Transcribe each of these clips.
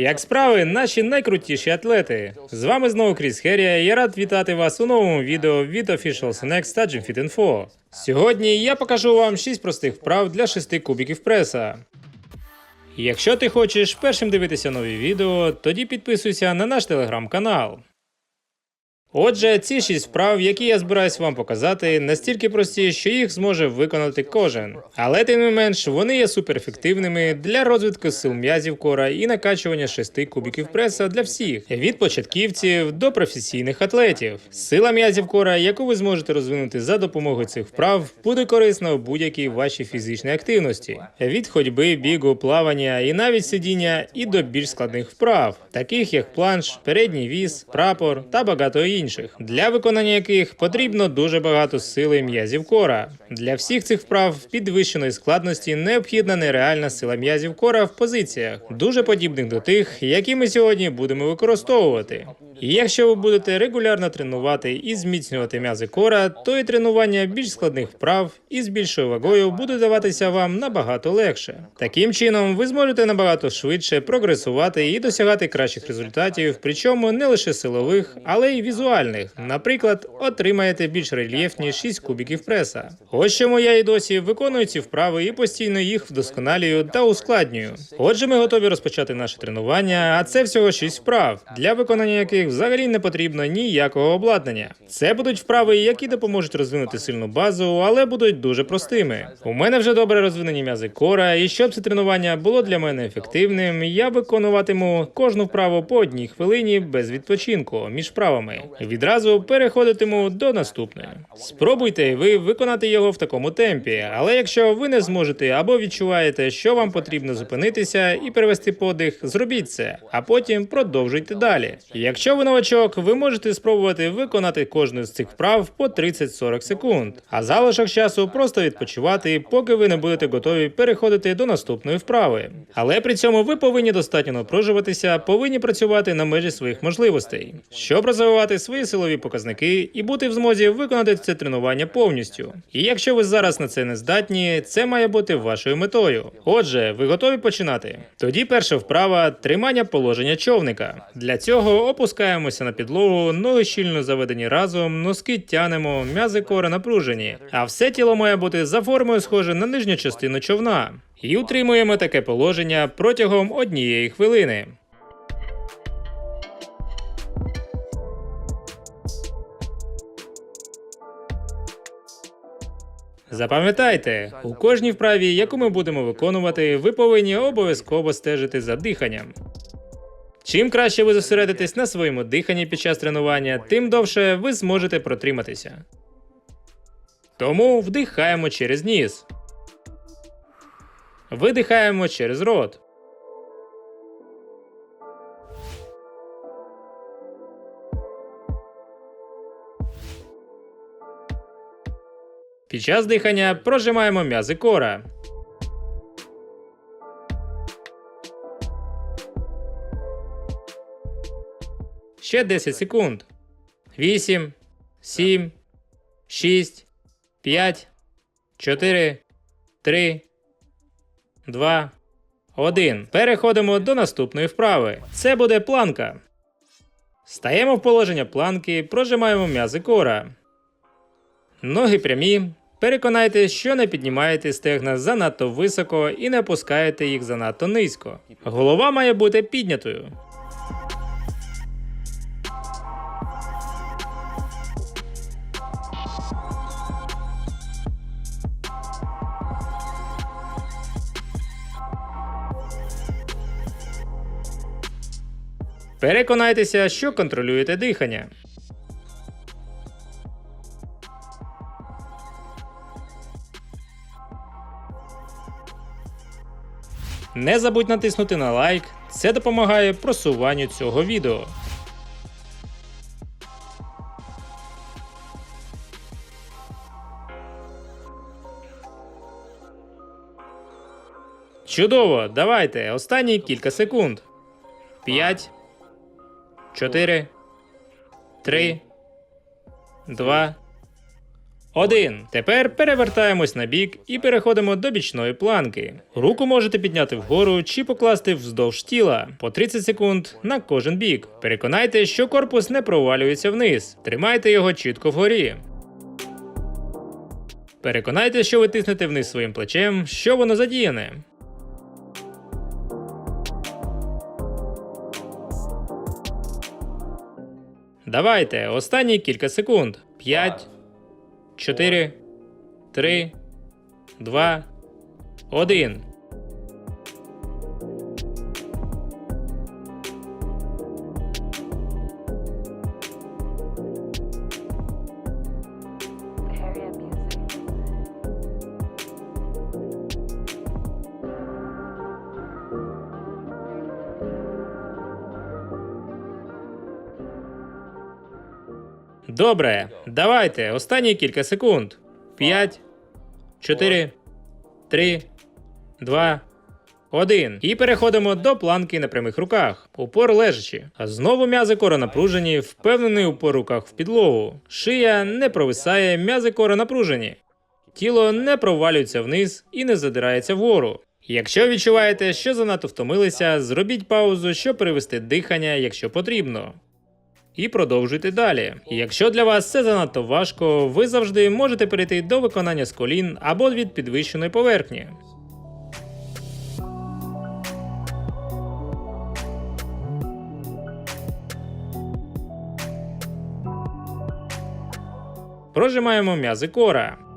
Як справи, наші найкрутіші атлети. З вами знову Кріс Херія. Я рад вітати вас у новому відео від Official Next та GymFit Info. Сьогодні я покажу вам 6 простих вправ для 6 кубиків преса. Якщо ти хочеш першим дивитися нові відео, тоді підписуйся на наш телеграм-канал. Отже, ці шість вправ, які я збираюсь вам показати, настільки прості, що їх зможе виконати кожен. Але тим не менш, вони є суперефективними для розвитку сил м'язів кора і накачування шести кубиків преса для всіх від початківців до професійних атлетів. Сила м'язів кора, яку ви зможете розвинути за допомогою цих вправ, буде корисна у будь-якій вашій фізичній активності від ходьби, бігу, плавання і навіть сидіння, і до більш складних вправ, таких як планш, передній віз, прапор та багато інших, для виконання яких потрібно дуже багато сили м'язів кора. Для всіх цих вправ підвищеної складності необхідна нереальна сила м'язів кора в позиціях, дуже подібних до тих, які ми сьогодні будемо використовувати. І якщо ви будете регулярно тренувати і зміцнювати м'язи кора, то і тренування більш складних вправ із більшою вагою буде даватися вам набагато легше. Таким чином, ви зможете набагато швидше прогресувати і досягати кращих результатів, причому не лише силових, але й візуальних. Наприклад, отримаєте більш рельєфні 6 кубиків преса. Ось чому я і досі виконую ці вправи і постійно їх вдосконалюю та ускладнюю. Отже, ми готові розпочати наше тренування, а це всього 6 вправ, для виконання яких взагалі не потрібно ніякого обладнання. Це будуть вправи, які допоможуть розвинути сильну базу, але будуть дуже простими. У мене вже добре розвинені м'язи кора, і щоб це тренування було для мене ефективним, я виконуватиму кожну вправу по одній хвилині без відпочинку між вправами. Відразу переходитиму до наступної. Спробуйте ви виконати його в такому темпі, але якщо ви не зможете або відчуваєте, що вам потрібно зупинитися і перевести подих, зробіть це, а потім продовжуйте далі. Якщо ви новачок, ви можете спробувати виконати кожну з цих вправ по 30-40 секунд, а залишок часу просто відпочивати, поки ви не будете готові переходити до наступної вправи. Але при цьому ви повинні достатньо напружуватися, повинні працювати на межі своїх можливостей, щоб розвивати свої силові показники і бути в змозі виконати це тренування повністю. І якщо ви зараз на це не здатні, це має бути вашою метою. Отже, ви готові починати? Тоді перша вправа тримання положення човника. Для цього опускаємося на підлогу, ноги щільно заведені разом, носки тянемо, м'язи кора напружені, а все тіло має бути за формою схоже на нижню частину човна. І утримуємо таке положення протягом однієї хвилини. Запам'ятайте, у кожній вправі, яку ми будемо виконувати, ви повинні обов'язково стежити за диханням. Чим краще ви зосередитесь на своєму диханні під час тренування, тим довше ви зможете протриматися. Тому вдихаємо через ніс. Видихаємо через рот. Під час дихання прожимаємо м'язи кора. Ще 10 секунд. 8, 7, 6, 5, 4, 3, 2, 1. Переходимо до наступної вправи. Це буде планка. Стаємо в положення планки, прожимаємо м'язи кора. Ноги прямі. Переконайтесь, що не піднімаєте стегна занадто високо і не опускаєте їх занадто низько. Голова має бути піднятою. Переконайтеся, що контролюєте дихання. Не забудь натиснути на лайк, це допомагає просуванню цього відео. Чудово, давайте. Останні кілька секунд. 5, 4, 3, 2, Один. Тепер перевертаємось на бік і переходимо до бічної планки. Руку можете підняти вгору чи покласти вздовж тіла по 30 секунд на кожен бік. Переконайте, що корпус не провалюється вниз. Тримайте його чітко вгорі. Переконайте, що ви тиснете вниз своїм плечем, що воно задіяне. Давайте, останні кілька секунд. 5, 4, 3, 2, 1. Добре, давайте, останні кілька секунд. 5, 4, 3, 2, 1. І переходимо до планки на прямих руках. Упор лежачи. А знову м'язи кора напружені, впевнений упор руках в підлогу. Шия не провисає, м'язи кора напружені. Тіло не провалюється вниз і не задирається вгору. Якщо відчуваєте, що занадто втомилися, зробіть паузу, щоб перевести дихання, якщо потрібно. І продовжуйте далі. Якщо для вас це занадто важко, ви завжди можете перейти до виконання з колін або від підвищеної поверхні. Прожимаємо м'язи кора.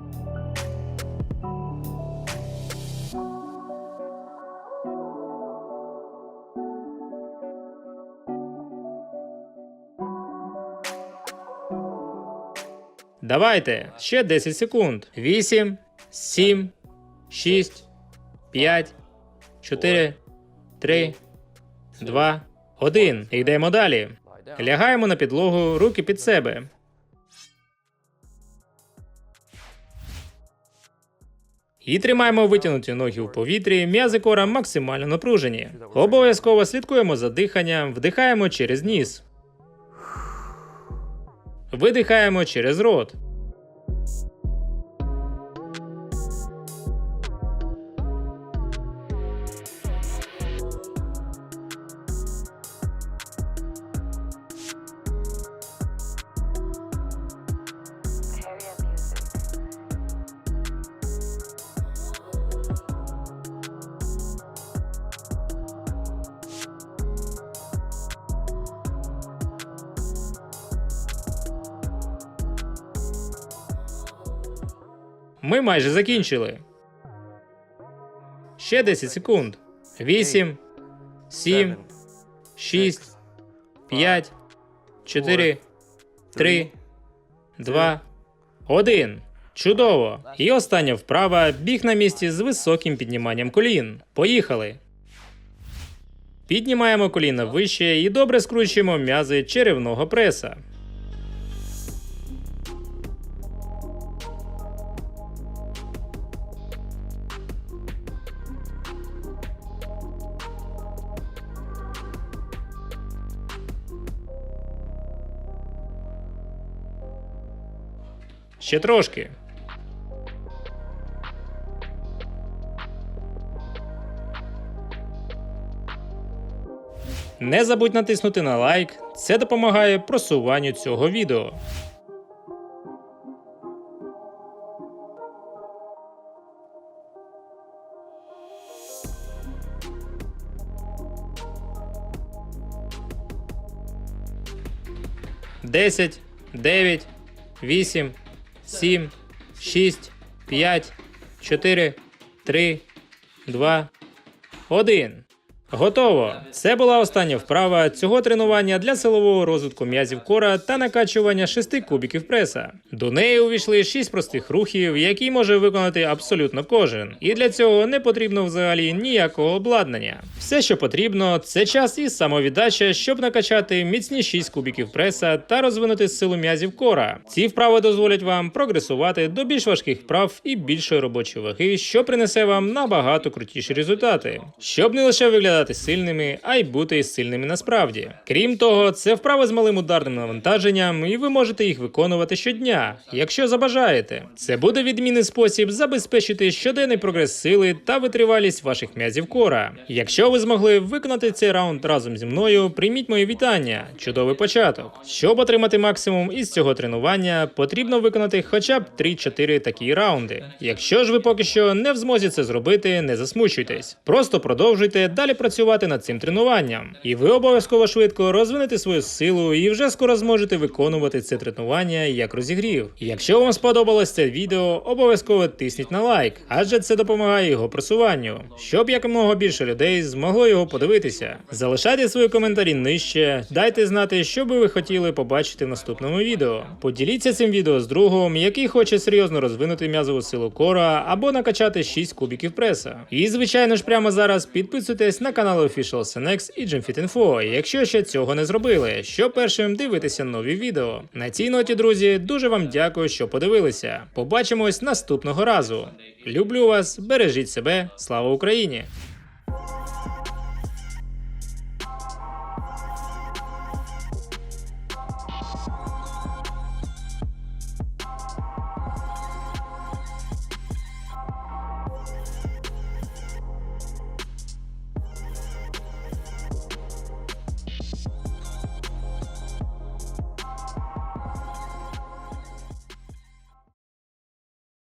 Давайте ще 10 секунд. 8, 7, 6, 5, 4, 3, 2, 1. Йдемо далі. Лягаємо на підлогу, руки під себе. І тримаємо витягнуті ноги в повітрі, м'язи кора максимально напружені. Обов'язково слідкуємо за диханням, вдихаємо через ніс. Видихаємо через рот. Ми майже закінчили. Ще 10 секунд. 8, 7, 6, 5, 4, 3, 2, 1. Чудово! І остання вправа біг на місці з високим підніманням колін. Поїхали. Піднімаємо коліна вище і добре скручуємо м'язи черевного преса. Ще трошки. Не забудь натиснути на лайк, це допомагає просуванню цього відео. Десять, дев'ять, вісім, сім, шість, п'ять, чотири, три, два, один. Готово. Це була остання вправа цього тренування для силового розвитку м'язів кора та накачування шести кубіків преса. До неї увійшли шість простих рухів, які може виконати абсолютно кожен. І для цього не потрібно взагалі ніякого обладнання. Все, що потрібно, це час і самовіддача, щоб накачати міцні 6 кубіків преса та розвинути силу м'язів кора. Ці вправи дозволять вам прогресувати до більш важких вправ і більшої робочої ваги, що принесе вам набагато крутіші результати. Щоб не лише виглядати виглядати сильними, а й бути сильними насправді. Крім того, це вправи з малим ударним навантаженням, і ви можете їх виконувати щодня, якщо забажаєте. Це буде відмінний спосіб забезпечити щоденний прогрес сили та витривалість ваших м'язів кора. Якщо ви змогли виконати цей раунд разом зі мною, прийміть мої вітання. Чудовий початок. Щоб отримати максимум із цього тренування, потрібно виконати хоча б 3-4 такі раунди. Якщо ж ви поки що не в змозі це зробити, не засмучуйтесь. Просто продовжуйте далі працювати над цим тренуванням, і ви обов'язково швидко розвинете свою силу і вже скоро зможете виконувати це тренування як розігрів. Якщо вам сподобалось це відео, обов'язково тисніть на лайк, адже це допомагає його просуванню, щоб якомога більше людей змогло його подивитися. Залишайте свої коментарі нижче, дайте знати, що би ви хотіли побачити в наступному відео. Поділіться цим відео з другом, який хоче серйозно розвинути м'язову силу кора або накачати 6 кубіків преса. І звичайно ж, прямо зараз підписуйтесь на канали Official SNX і GymFit.info, якщо ще цього не зробили, щоб першим дивитися нові відео. На цій ноті, друзі, дуже вам дякую, що подивилися. Побачимось наступного разу. Люблю вас, бережіть себе, слава Україні!